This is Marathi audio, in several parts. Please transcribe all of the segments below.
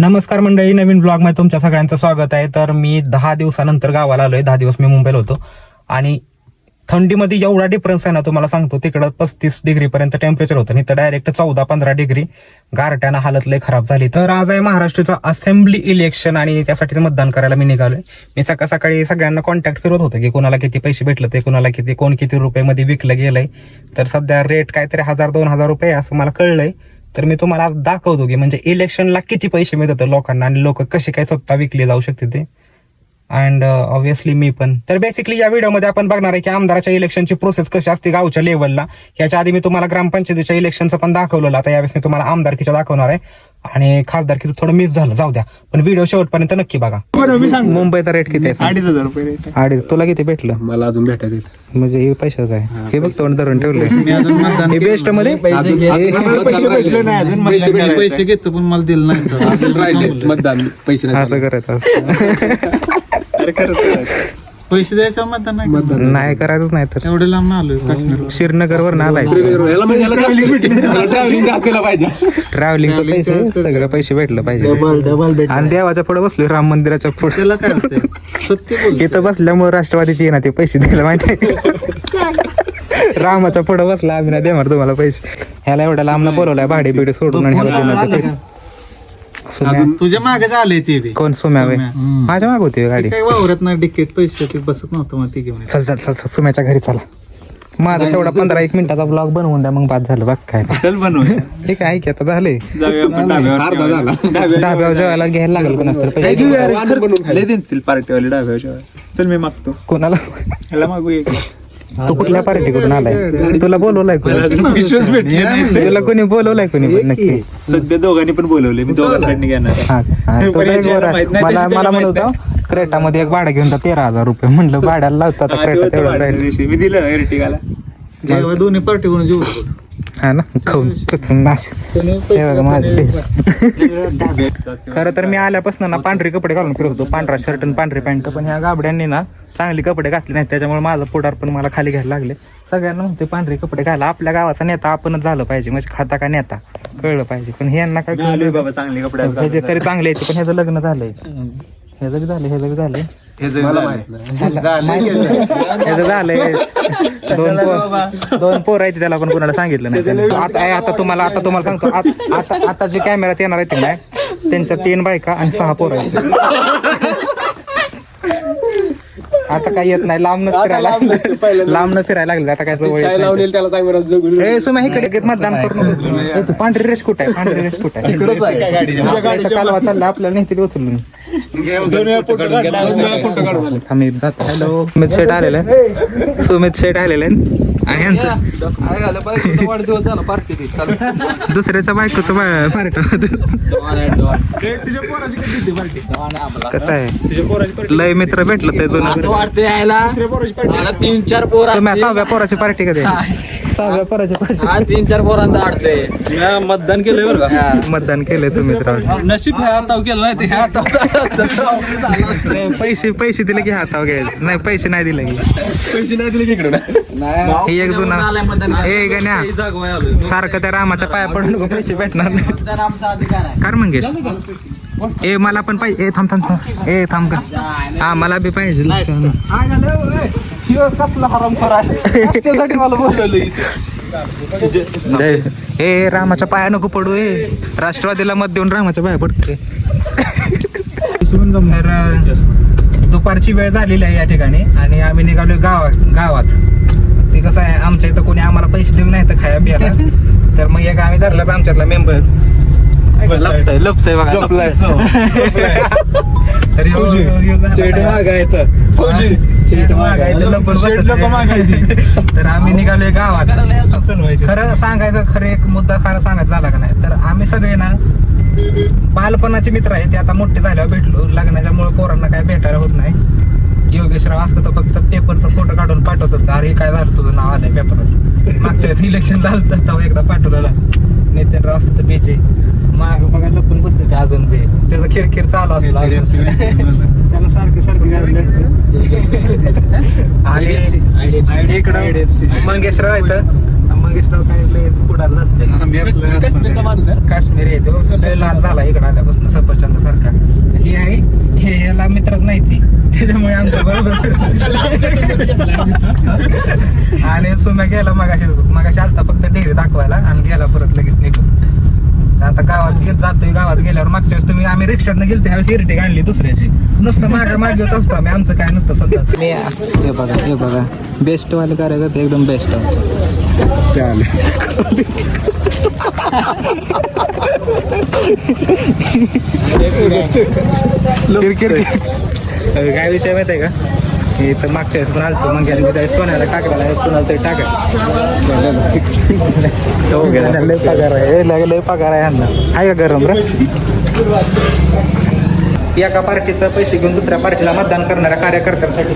नमस्कार मंडळी नवीन ब्लॉगमध्ये तुमच्या सगळ्यांचं स्वागत आहे. तर मी दहा दिवसानंतर गावाला आलोय. दहा दिवस मी मुंबईला होतो. आणि थंडीमध्ये एवढा डिफरन्स आहे ना तुम्हाला सांगतो तिकडं पस्तीस डिग्री पर्यंत टेम्परेचर होतं. आणि तर डायरेक्ट चौदा पंधरा डिग्री गारट्यानं हालत लय खराब झाली. तर आज आहे महाराष्ट्राचं असेंब्ली इलेक्शन आणि त्यासाठी मतदान करायला मी निघालोय. मी सकाळ सकाळी सगळ्यांना कॉन्टॅक्ट फिरत होतो की कोणाला किती पैसे भेटले ते कोणाला किती कोण किती रुपयामध्ये विकलं गेलंय. तर सध्या रेट काहीतरी हजार दोन हजार रुपये असं मला कळलंय. तर मी तुम्हाला दाखवतो की म्हणजे इलेक्शनला किती पैसे मिळतात लोकांना आणि लोक कसे काय स्वतः विकले जाऊ शकते ते. अँड ऑब्व्हियसली uh, मी पण. तर बेसिकली या व्हिडिओमध्ये आपण बघणार आहे की आमदाराच्या इलेक्शनची प्रोसेस कशी असते गावच्या लेवलला याच्या आधी मी तुम्हाला ग्रामपंचायतीच्या इलेक्शनचं पण दाखवलेलं. आता यावेळेस मी तुम्हाला आमदारकीच्या दाखवणार आहे. आणि खासदारकीचं थोडं मिस झालं. जाऊ द्या. पण व्हिडिओ शेवटपर्यंत नक्की बघा. मी सांग मुंबईचा रेट किती आहे अडीच हजार रुपये rate आहे. अडीच. तुला किती भेटलं? मला अजून भेटायचं इथं. म्हणजे हे पैशाचं आहे. हे बघ तोंड धरून मी अजून ठेवलंय मतदान हे बेस्टमध्ये? मला पैसे भेटले नाही अजून. घेतो पण मला दिलं नाही. राहिले मतदान पैसे नाही असं करायचं. अरे खरंच करायचं. पैसे द्यायचं मतदान नाही मतदान. नाही करायचंच नाही तर. एवढे लांब आलोय काश्मीर श्रीनगर वर आलाय. श्रीनगर याला म्हणजे याला ट्रॅव्हलिंग केलं पाहिजे. ट्रॅव्हलिंगचे पैसे सगळं पैसे भेटलं पाहिजे. आणि देवाच्या पुढे बसलोय राम मंदिराच्या पुढे. त्याला काय होतंय सत्य बोल इथं बसल्यामुळे राष्ट्रवादीची आहे ना ते पैसे द्यायला माहिती रामाच्या पुढे बसला आम्ही ना देणार तुम्हाला पैसे. ह्याला एवढ्या लांब बोलवलाय भाडी बिडी सोडून आणि ह्याला देणार ते पैसे. सुम्या. तुझ्या मागे झाले ते बी. कोण सुम्या. माझ्या माग होती गाडी. काही वावरत नाही डिक्कीत पैसे ते बसत नव्हतं मग ते घेऊन. चल चल चल चल, सुम्याच्या घरी चला. माझा तेवढा पंधरा एक मिनिटाचा ब्लॉग बनवून द्या मग बाद झालं बघ काय. चल बनवू ठीक आहे ऐक आता झाले जाऊया आपण डाव्यावर अर्धा झाला. डाव्यावर डाब्यावर जेवायला घ्यायला लागेल तर काय पैसे घेऊया रे? आणून बनवून खर्च- लय देतील पार्टीवाले डाव्यावर जेवायला. चल मी मागतो. कोणाला? ह्याला मागू एक. तू कुठल्या पार्टीकडून आलाय? तुला बोलवलाय कोणी? मला अजून विश्वास भेटले नाही तुला कोणी बोलवलाय कोणी? पण नक्की. सध्या दोघांनी पण बोलवले मी दोघांकडनं घेणार मला मला म्हणत होता क्रेटामध्ये एक भाडं घेऊन तेरा हजार रुपये म्हणलं. भाड्याला लावतो आता हा, क्रेटा तेवढं. मी दिलं एर्टिगाला. जेव्हा दोन्ही पार्टी कडून जेवू हा ना? खाऊन टचून नाश हे बघा माझे खरं तर मी आल्यापासून ना पांढरे कपडे घालून फिरत होतो. पांढरा शर्ट आणि पांढरी पॅन्ट. पण ह्या गाबड्यांनी ना चांगली कपडे घातले नाहीत. त्याच्यामुळे माझं पुढार पण मला खाली घ्यायला लागले. सगळ्यांना म्हणते पांढरे कपडे घाला. आपल्या गावाचा नेता आपणच झालं पाहिजे. म्हणजे खाता का नेता? कळलं पाहिजे. पण ह्यांना काय कळलं? बाबा चांगले कपडे तरी चांगले येते पण ह्याचं लग्न झालंय. ह्याचं बी झालं ह्याचं बी झालंय. हे जरी मला झालंय. माहीत नाही. झालंय. ह्याचं झालंय दोन पोर दोन पोर आहेत त्याला पण कोणाला सांगितलं नाही. आता आता तुम्हाला आता तुम्हाला सांगतो. आत- आता आता जे कॅमेऱ्यात येणार आहेत ना त्यांच्या तीन बायका आणि सहा पोर आहेत. आता काय येत नाही. लांबनच फिरायला लांबनं फिरायला लागले. आता काय जवळ नाही. लावलेली त्याला चांगलं जगून ए सुम्या इकडे घेत मतदान करू नको. ए, तू पांढरी रेस कुठे आहे? पांढरी रेस कुठे आहे? आपल्या इथं कालवा चालला आपल्याला नाही उचलून. थांब, मी जातो हॅलो सुमित शेट आलेले आहेत. सुमित शेट आलेले आहेत. आणि यांचं. दुसऱ्याचा बायकोचं पार्ट कसं आहे? लय मित्र भेटलं ते जुनं. तीन चार पोर तुम्ही सहाव्या पोराची पार्टी कधी? सहाव्या पोराची पार्टी. तीन चार पोरांचा आडते मतदान केलंय बरं का? मतदान केलंय तुम्ही मित्रांनो. नशीब ह्या हाताव केलं नाही ते. ह्या हाताव पैसे पैसे दिले की हातावर घ्यायचे. नाही पैसे नाही दिले की. पैसे नाही दिले की इकडे. एक मतदान ए गण्या. सारखं त्या रामाच्या पाया पडून पैसे भेटणार नाही. कर मंगेश. ए मला पण पाहिजे. ए थांब थांब थांब. ए थांब का? हा मला बी पाहिजे. ए रामाच्या पाया नको पडू ए. राष्ट्रवादीला मत देऊन रामाच्या पाया पडते दुपारची वेळ झालेली आहे या ठिकाणी आणि आम्ही निघालोय गावा गावात. ते कसं आहे आमच्या इथं कोणी आम्हाला पैसे दिले नाही तर खाया पियाला. तर मग एक आम्ही धरलाच आमच्यातला मेंबर लपतय लपतय बघा तर ह्यो- ह्यो झाला. फौजी शेट मागायचं लपून शेट लोकं बसत. मागायची. तर आम्ही निघालोय गावात. खरं सांगायचं खरं एक मुद्दा खरं सांगायचा झाला का नाही? तर आम्ही सगळे ना बालपणाचे मित्र आहे ते आता मोठे झाल्यावर भेटलो. लग्नाच्या मुळे पोरांना काय भेटायला होत नाही. योगेशराव असतं तर फक्त पेपरचा फोटो काढून पाठवत होता अरे काय झालं तुझं नाव आलंय पेपरात मागच्या वेळेस इलेक्शन झालं तेव्हा एकदा पाठवलेला. नितीनराव असतं तर बेचे माग बघा लपून बसते ते अजून बे. त्याचं खिरखिर चालू असलं. त्याला सारखं सारखं झालेलं असतं. आणि इकडं मंगेशराव मंगेशराव काय लय पुढार जाते काश्मीरचा माणूस आहे? काश्मीर येतो लय लाल झाला इकडे आल्यापासून सफरचंद मित्रच नाही ती. त्याच्यामुळे आमच्या बरोबर आणि सुम्या गेला मगाशी मगाशी आलता फक्त डेअरी दाखवायला आणि गेला परत लगेच निघून. आता गावात घेत जातोय गावात गेल्यावर मागच्या वेळेस तुम्ही आम्ही रिक्षातनं गेलतो ह्यावेळेस इरटेक आणली दुसऱ्याची. नुसतं मागा मागे होत असतो आम्ही आमचं काय नसतं स्वतः मी हे बघा हे बघा. बेस्ट वाले कार्यकर्ते एकदम बेस्ट क्रिकेट काय विषय माहिती आहे का? मी तर मागच्या वेळेस पण आलतो मग गेल्या त्या सोन्याला टाकला कोणाला तरी टाका लय पगार आहे. लय लय पगार आहे ह्यांना. आहे का गरम रे? एका पार्टीचा पैसे घेऊन दुसऱ्या पार्टीला मतदान करणाऱ्या कार्यकर्त्यांसाठी.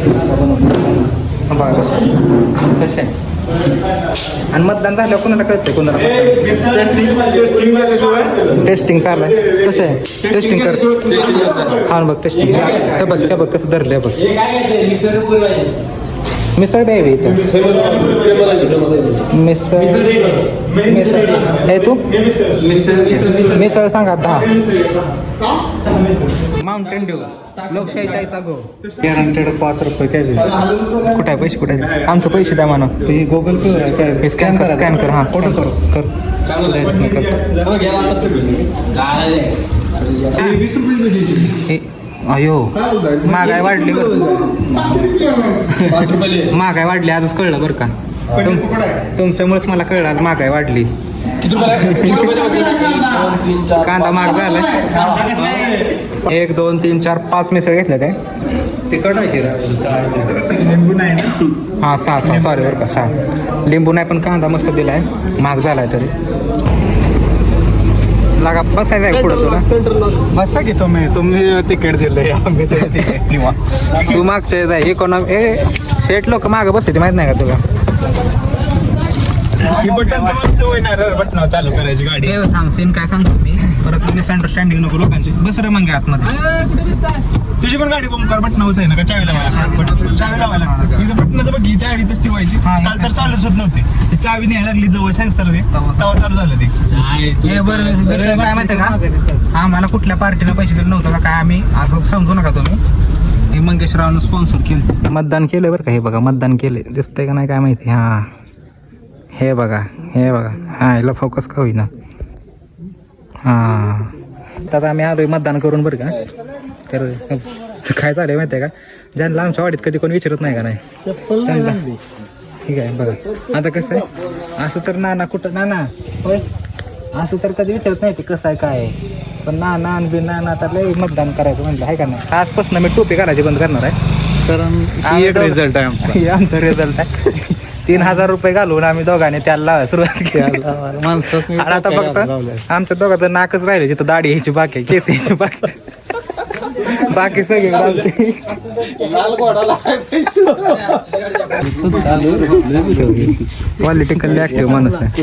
बघा कसं? कसं आहे आणि मतदान झाल्यावर कोणाला कळतंय कोणाला टेस्टिंग चालू आहे कसं आहे? टेस्टिंग कर हा बघ टेस्टिंग हे बघ हे बघ कसं धरलंय बघ. मिसळ द्यावी इथं? मिसळ मिसळ हे तू? मिसळ. सांगा दहा. माउंटेन ड्यू लोकशाहीचा गॅरंटेड पाच रुपये कॅश कुठे आहे पैसे कुठे? आमचं पैसे द्या म्हणा. गुगल पे स्कॅन करा स्कॅन कर. हां फोटो कर. कर. हे, अयो. महागाई वाढली बरं. महागाई वाढली आजच कळलं बरं का. तुम- तुमच्यामुळेच मला कळलं आज महागाई वाढली. कांदा महाग झालाय. एक दोन तीन चार पाच मिसळ घेतल्या काय तिकट आहे लिंबू नाही हां सहा सहा. सॉरी बरं का सहा. लिंबू नाही पण कांदा मस्त दिलाय. महाग झालाय तरी. लागा बसायचं आहे पुढं तुला. बसा की तुम्ही. तुम्ही तिकीट निवा तू मागचे इकॉनॉमी ए शेट लोक मागं बसते ते माहीत नाही का तुला? ही बटनचं सवय नाही बटन चालू करायची गाडी. ए थांब सीन काय सांगतो मी? परत मिसअंडरस्टँडिंग नको लोकांची बस रे मग आतमध्ये. तुझी पण गाडी बंद कर बटनावच आहे ना का चावी लावायला चावी लावायला तिथं बटनाचं बघ ही चावी तशी ठेवायची. हा, काल तर चालूच होत नव्हते. ती चावी न्यायला लागली जवळ सेन्सर ते तेव्हा चालू झालं ते. हे बरं विषय काय माहिती का? आम्हाला कुठल्या पार्टीनं पैसे दिले नव्हतं का काय आम्ही? असं समजू नका तुम्ही. हे मंगेश रावनं स्पॉन्सर केलं मतदान केलं बरं का? हे बघा मतदान केले दिसतंय का नाही काय माहिती? हां. हे बघा हे बघा. हा याला फोकस का होईना. हां. त्याचा आम्ही आलोय मतदान करून बरं का. तर काय झालंय माहिती आहे का? ज्यांना आमच्या वाडीत कधी कोण विचारत नाही का नाही? ठीक आहे बघा. आता कसं आहे? असं तर नाना कुठं नाना. होय. असं तर कधी विचारत नाही ते कसं आहे काय आहे. पण नाना आणि बी नाना तर लय मतदान करायचं म्हणलं आहे का नाही? आजपासून मी टोपी करायची बंद करणार आहे. कारण रिझल्ट आहे आमचा. आमचा रिझल्ट आहे. तीन हजार रुपये घालून आम्ही दोघांनी त्याला लावायला सुरुवात केली. माणसात आणि आता फक्त आमच्या दोघांचं नाकच राहिले जिथं दाढी यायची बाकी आहे, केस यायची बाकी आहे. बाकी सगळे घालते. पॉलिटिकल ऍक्टिव्ह माणूस आहे.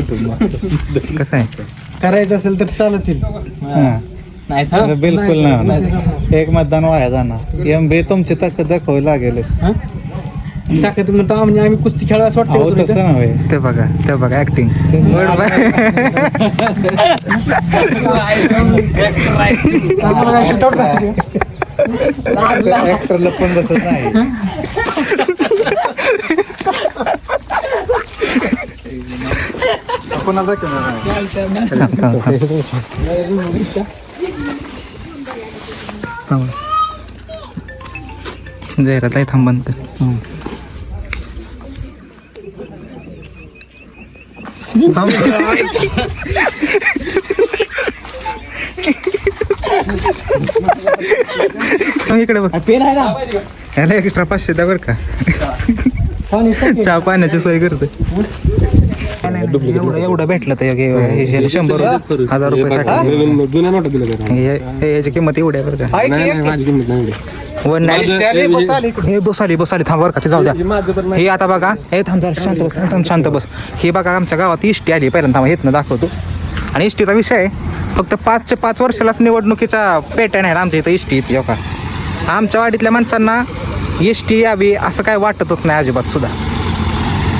कसं आहे? करायचं असेल तर चालतील. नाही तर बिलकुल नाही होणार. एक मतदान वाया जाणार. एम बी तुमची ताकद दाखवावी लागेलच. चाकत म्हणतो म्हणजे आम्ही कुस्ती खेळा असं वाटतं तसं नव्हे. ते बघा ते बघा ऍक्टिंग ऍक्टरला पण बसत नाही. कोणाचा जाहिरात आहे. थांब बंद कर. थांब इकडे बघ. पेन आहे ना? याला एक्स्ट्रा पाचशे द्या बरं का. चहा पाण्याची सोय करते एवढं एवढं भेटलं तर हे- शंभर रुपये- हजार रुपये साठी नवीन जुन्या नोटा दिल्या का हे- हे- याची किंमत एवढी आहे बरं का. नाही नाही माझी किंमत नाही एवढी. वन हे बसाली बसाली थांब बरं का ते जाऊ द्या. हे आता बघा. हे थांब जरा शांत बस थांब शांत बस. हे बघा आमच्या गावात इष्टी आली पहिल्यांदा. थांबा हेतनं दाखवतो. आणि इष्टीचा विषय आहे फक्त पाचच्या पाच वर्षालाच निवडणुकीचा पेटर्न आहे आमच्या इथं इष्टी येते हो का? आमच्या वाडीतल्या माणसांना इष्टी यावी असं काय वाटतच नाही अजिबात सुद्धा.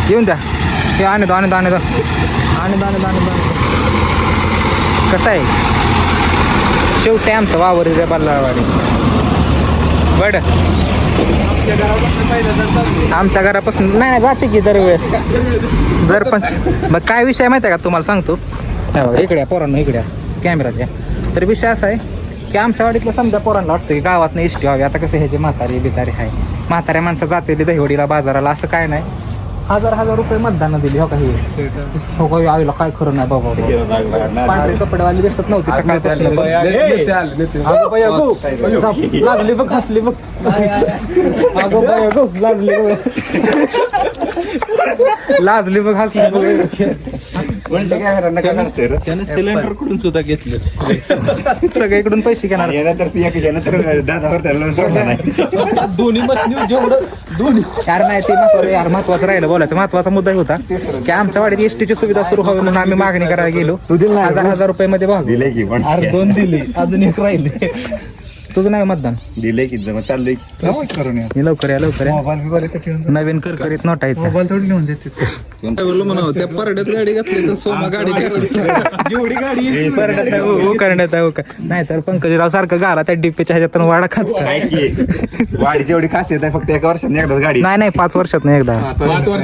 येऊन द्या. हे आणि दो आणि दो आणि दो. आणि दो आणि दो आणि दो कसं आहे? शेवटी आमचं वावर बल्लावाडी बड आमच्या घरापासून नाही जाते की दरवेळेस. जर पण मग काय विषय माहिती आहे का तुम्हाला सांगतो? इकड्या पोरांना इकड्या पोरांनो कॅमेरात या. तर विषय असा आहे की आमच्या वाडीतलं समजा पोरांना वाटतं की गावात नाही इष्टी व्हावी. आता कसं ह्याचे म्हातारी बितारी आहे. म्हाताऱ्या माणसं जाते दहिवडीला बाजाराला असं काय नाही. हजार हजार रुपये मतदान दिली हो काही हो? काही आईला काय खरं नाही बाबा. पांढरे कपडेवाली दिसत नव्हती लागली बघ हसली बघ. अगं लागली बघ. लाजली बघ हसली बघ. त्याने सिलेंडरकडून सुद्धा घेतले सगळीकडून पैसे घेणार. दोन्ही बसनी जेवढं दोन्ही यार नाही ते महत्वाचं यार महत्वाचं राहिलं बोलायचं. महत्त्वाचा मुद्दा होता की आमच्या वाडीत एसटीची सुविधा सुरू व्हावी म्हणून आम्ही मागणी करायला गेलो. हजार हजार रुपये मध्ये भाग दिले की पण दोन दिले. अजून एक राहिले. तुझं नाही मतदान? दिले की जमा चाललोय की. हे लवकर या लवकर या. नवीन करकरीत नोटा आहेत बोललो म्हणा त्या परड्यात गाडी घातली तर सोमा गाडी जेवढी गाडी परडत आहे, हो, हो करण्यात आहे, हो का. नाही तर पंकजराव सारखं गाला त्या डिप्पीच्या ह्याच्यातून वाडा खात काय की? वाडीची एवढी खासियत आहे फक्त एका वर्षात एकदाच गाडी. नाही नाही पाच वर्षात नाही एकदा.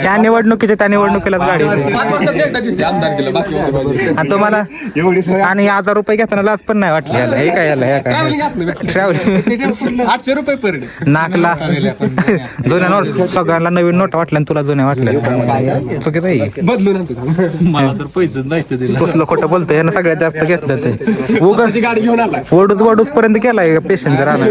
त्या निवडणुकीच्या त्या निवडणुकीलाच गाडी येते. पाच वर्षात एकदा जिंकते आमदार केलं बाकी आणि तुम्हाला एवढी आणि हजार रुपये घेताना लाच पण नाही वाटली याला. हे काय याला हे काय? ट्रॅव्हलिंग आठशे रुपये पर नाकला. जुन्या नोट सगळ्यांना नवीन नोट वाटल्या तुला जुन्या वाटल्या. चुकीचं आहे. बदलून मला तर पैसे नाही ते दिला. कुठलं खोटं बोलतोय यानं सगळ्यात जास्त घेतलं ते. उगाच गाडी घेऊन आला. ओढूच ओढूच पर्यंत केलाय पेशंजर आला.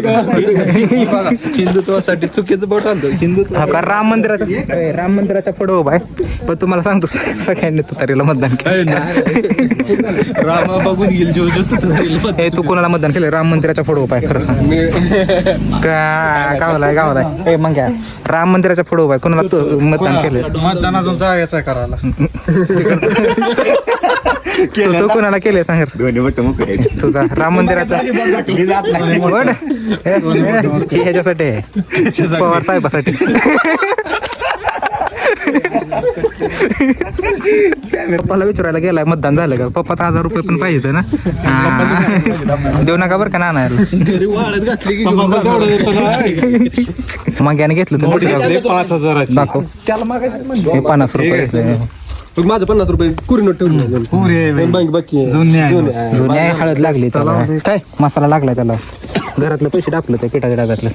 हिंदुत्वासाठी चुकीचं बोट आणतो हिंदुत्व. हा का राम मंदिराच्या ए, राम मंदिराच्या पुढे उभा आहे. पण तुम्हाला सांगतो सगळ्यांनी तुतारीला मतदान केलं. रामा बघून गेल जो जो तू कोणाला मतदान केलं? राम मंदिराच्या पुढे उभा आहे खरं सांग. का- गावाला आहे, गावाला आहे. ए मग काय? राम मंदिराच्या पुढे उभा आहे. कोणाला तू मतदान केलं मतदान अजून जायचं करायला. तू तू कोणाला केलंय सांग रे. दोन्ही तुझा राम मंदिराचा मी जात नाही. वड. हे- हे- हे ह्याच्यासाठी आहे. पवार साहेबासाठी. पप्पाला विचारायला गेलाय मतदान झालं का? पप्पा हजार रुपये पण पाहिजे ना? हा. देऊ नका बरं का ना घरी वाळत घातली की घेऊन जाणार. मग याने घेतलं तर पाच हजार दाखव. हे पन्नास रुपये घेतले. मग माझं पन्नास रुपये कुरी नोट ठेवून बँक बाकी आहे. जुने आहे. जुनी आहे, हळद लागली त्याला. काय? मसाला लागलाय त्याला. घरातले पैसे टाकलं त्या पिठाच्या डब्यातलं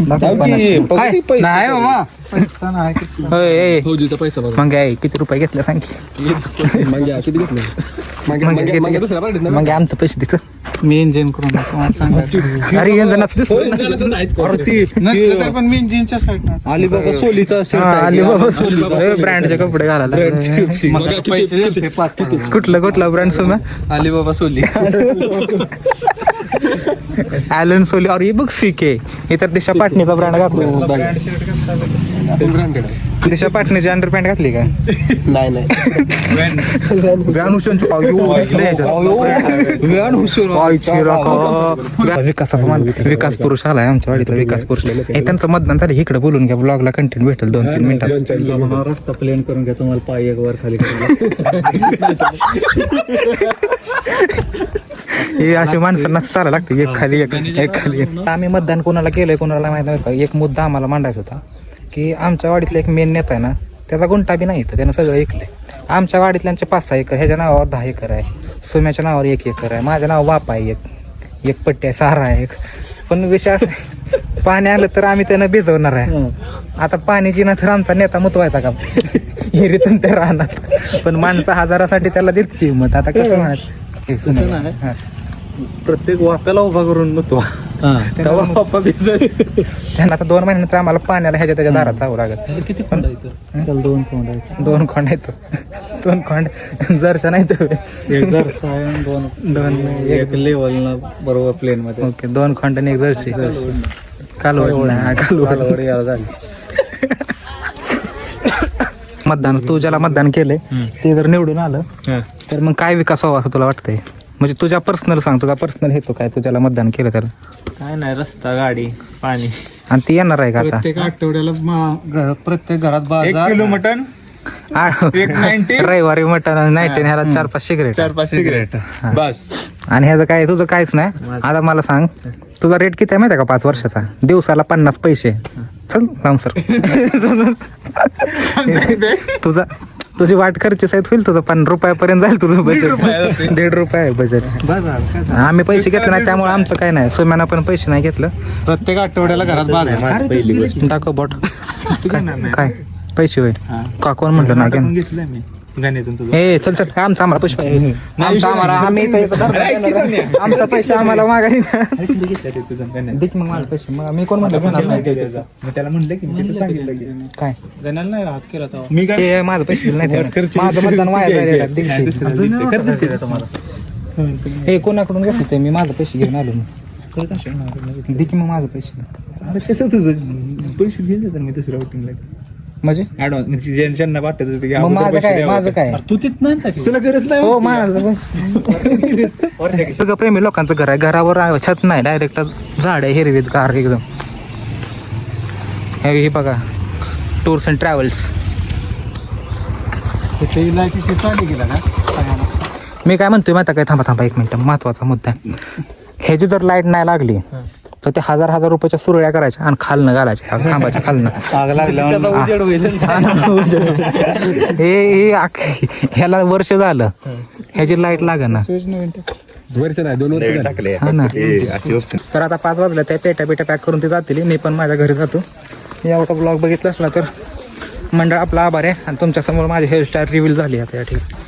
दाखव पन्नास. काय? नाही बाबा. पैसा नाही होय, ए. फौजीचा पैसा बघा. मग काय किती रुपये घेतले सांग की. मागे किती घेतलं? मागे मग मागे किती मागे घेतले? दुसऱ्या पार्टीत ना मग आमचं पैसे देतो. मी इंजिन करून टाकतो अरे यांचं नसलं नसलं तर पण मी इंजिनच्या साईड अलिबाबा सोलीचा आली बाबा ब्रँडचे कपडे घालायला पैसे दिले पाच कुठलं कुठलं ब्रँड सोम्या अलिबाबा सोली. ॲलन सोली अरे हे बघ सीके हे तर दिशा पाटणीचा ब्रँड घातलो. दिशा पाटणीची अंडर पॅन्ट घातली का? नाही नाही. विकासाचा मान विकास पुरुष आलाय आमच्या वाडीतला विकास पुरुष. हे त्यांचं मतदान झालं. इकडे बोलून घ्या. ब्लॉगला कंटेंट भेटेल दोन तीन मिनिटात. रस्ता प्लेन करून घ्या. तुम्हाला पाय एक वर खाली हे अशी माणसांना चालायला लागते. एक खाली एक एक खाली. एक आम्ही मतदान कोणाला केलंय कोणाला माहीत नाही का एक मुद्दा आम्हाला मांडायचा होता की आमच्या वाडीतला एक मेन नेता आहे ना त्याचा गुंटा बी नाही तर त्यानं सगळं ऐकलंय. आमच्या वाडीतल्यांचे पाच सहा एकर ह्याच्या नावावर दहा एकर आहे. सोम्याच्या नावावर एक एकर आहे. माझ्या नावावर बाप आहे एक. एक पट्टी आहे सारा आहे एक. पण विषय असा पाणी आलं तर आम्ही त्यांना भिजवणार आहे. आता पाणी ना तर आमचा नेता मुतवायचा का? हिरीतून ते राहणार पण माणसं हजारासाठी त्याला देत किंमत आता कसं म्हणायचं? हा. प्रत्येक वाप्याला उभा करून नव्हतो तेव्हा वापा भिजत. त्यांना आता दोन महिन्यानंतर आम्हाला पाण्याला ह्याच्या त्याच्या दारात जावं लागत किती आहे दोन कोंड आहेत. दोन खोंड आहेत. दोन खोंड जरशा नाही तर एक जर सायन दोन दोन एक लेवल बरोबर प्लेन मध्ये. ओके दोन खोंड आणि एक जर्सी कालवड. हा, कालवड. झाली. मतदान तू ज्याला मतदान केलंय ते जर निवडून आलं तर मग काय विकास व्हावा असं तुला वाटतंय? म्हणजे तुझ्या पर्सनल सांग तुझा पर्सनल हेतू काय? तू ज्याला मतदान केलं त्याला काय नाही रस्ता गाडी पाणी. आणि ती येणार आहे का आता? प्रत्येक आठवड्याला मा- प्रत्येक घरात बाजार. किलो मटन आ- रविवारी मटन नाईट ह्याला चार पाच सिगरेट. चार पाच सिगरेट. बस. आणि ह्याचं काय तुझं काहीच नाही? आता मला सांग. तुझा रेट किती आहे माहिती आहे का पाच वर्षाचा? दिवसाला पन्नास पैसे. चल लांब सर. तुझा तुझी वाट खर्च सहित होईल तुझं. पण रुपयापर्यंत जाईल तुझं बजेट दीड रुपये आहे बजेट आम्ही पैसे घेतले नाही त्यामुळे आमचं काय नाही. सोम्यानं पण पैसे नाही घेतलं. प्रत्येक आठवड्याला घरात बाजार दाखव बोट. काय- पैसे होईल का कोण म्हटलं ना घेणं? घेतलंय मी. गाण्यातून तुझं ए चल चल आमचं आम्हाला पैसे पाहिजे. आमचं आम्हाला आम्ही इथं- इथं धरलं. आमचं पैसे आम्हाला मागायला तुझं गाण्यात दे की मग मला पैसे मग मी कोण म्हटलं घेणार नाही मग त्याला म्हणलं की मी तिथं सांगितलं की. काय? गाण्याला नाही हात केला तेव्हा. मी काय हे माझं पैसे दिले नाही त्यानं. माझं मतदान वाया जायला दीडशे हे कोणाकडून घेतलं ते? मी माझं पैसे घेऊन आलो. मग मग माझं पैसे. आता कसं तुझं? पैसे दिले तर मी दुसऱ्या वोटिंगला म्हणजे? ऍडव्हान्स म्हणजे ज्यांना वाटत होतं की मग अगोदर माझं पैसे काय द्यावं. माझं काय? तू तिथं तुला गरज नाही हो माझं सगळं प्रेमी लोकांचं घर आहे. घरावर आहे, छत नाही. डायरेक्ट झाड आहे हिरवीत कार एकदम. हे हे बघा. टूर्स अँड ट्रॅव्हल्स मी काय म्हणतोय माहिती काय थांबा थांबा. एक मिनिट. महत्त्वाचा मुद्दा आहे. ह्याची जर लाइट नाही लागली तर ते हजार हजार रुपयाच्या सुरळ्या करायच्या आणि खालनं घालायच्या खांबाच्या खालनं. आग लागल्यावर हे हे ह्याला वर्ष झालं. ह्याची लाइट लागे ना. वर्ष नाही दोन वर्ष झाली. टाकले. हा ना. अशी ऑप्शन तर आता पाच वाजल्या त्या पेट्या पेट्या पॅक करून ते जातील. मी पण माझ्या घरी जातो. एवढा ब्लॉग बघितला असला तर मंडळ आपला आभार आहे. आणि तुमच्यासमोर माझी हेअरस्टाईल रिव्हील झाली आता या ठिकाणी.